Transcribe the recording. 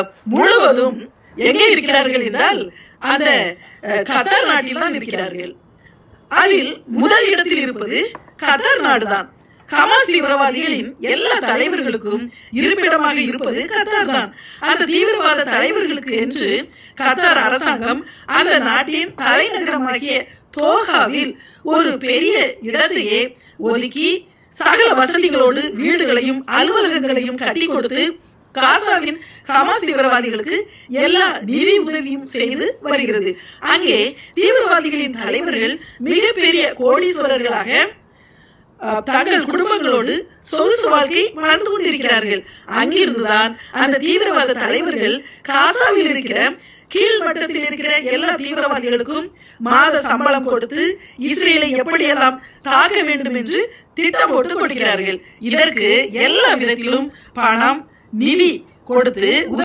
அஹ், முழுவதும் எங்கே இருக்கிறார்கள் என்றால் அந்த கத்தார் நாட்டில் தான் இருக்கிறார்கள். அதில் முதல் இடத்தில் இருப்பது கத்தார் நாடுதான். ஹமாஸ் தீவிரவாதிகளின் எல்லா தலைவர்களுக்கும் இருப்பிடமாக இருப்பது கத்தார் தான் அந்த தீவிரவாத தலைவர்களுக்கு என்று கத்தார் அரசாங்கம் அந்த நாட்டின் தலைநகரமாகிய தோஹாவில் ஒரு பெரிய இடத்தையே ஒதுக்கி சகல வசதிகளோடு வீடுகளையும் அலுவலகங்களையும் கட்டி கொடுத்து காசாவின் ஹமாஸ் தீவிரவாதிகளுக்கு எல்லா நிதி உதவியும் செய்து வருகிறது. அங்கே தீவிரவாதிகளின் தலைவர்கள் மிகப்பெரிய கோடீஸ்வரர்களாக தங்கள் குடும்பங்களோடு சொகுசு வாழ்க்கை வாழ்ந்து கொண்டிருக்கிறார்கள். அங்கிருந்துதான் அந்த தீவிரவாத தலைவர்கள் காசாவில் இருக்கிற கீழ் மட்டத்தில் இருக்கிற எல்லா தீவிரவாதிகளுக்கும் மாத சம்பளம் கொடுத்து இஸ்ரேலை எப்படியெல்லாம் தாக்க வேண்டும் என்று திட்டம் போட்டு கொடுக்கிறார்கள் இதற்கு எல்லா விதத்திலும் பணம் நிதி கொடுத்து